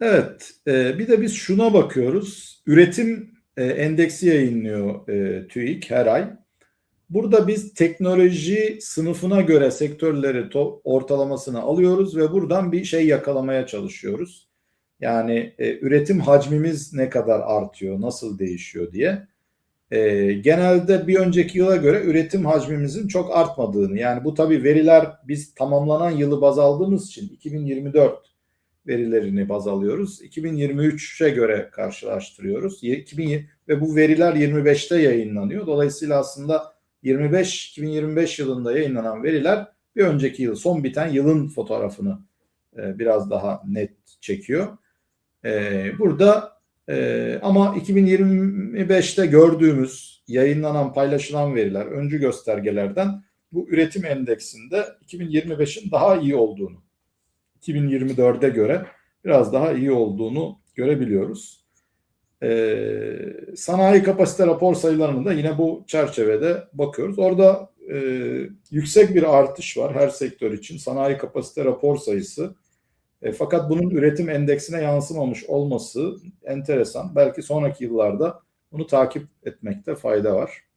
Evet, e, bir de biz şuna bakıyoruz. Üretim e, endeksi yayınlıyor e, TÜİK her ay. Burada biz teknoloji sınıfına göre sektörleri ortalamasını alıyoruz ve buradan bir şey yakalamaya çalışıyoruz. Yani e, üretim hacmimiz ne kadar artıyor, nasıl değişiyor diye. E, genelde bir önceki yıla göre üretim hacmimizin çok artmadığını, yani bu tabii veriler biz tamamlanan yılı baz aldığımız için 2024 verilerini baz alıyoruz. 2023'e göre karşılaştırıyoruz. 2000 ve bu veriler 25'te yayınlanıyor. Dolayısıyla aslında 25 2025 yılında yayınlanan veriler bir önceki yıl son biten yılın fotoğrafını e, biraz daha net çekiyor. E, burada e, ama 2025'te gördüğümüz yayınlanan paylaşılan veriler öncü göstergelerden bu üretim endeksinde 2025'in daha iyi olduğunu 2024'e göre biraz daha iyi olduğunu görebiliyoruz. Ee, sanayi kapasite rapor sayılarını da yine bu çerçevede bakıyoruz. Orada e, yüksek bir artış var her sektör için sanayi kapasite rapor sayısı. E, fakat bunun üretim endeksine yansımamış olması enteresan. Belki sonraki yıllarda bunu takip etmekte fayda var.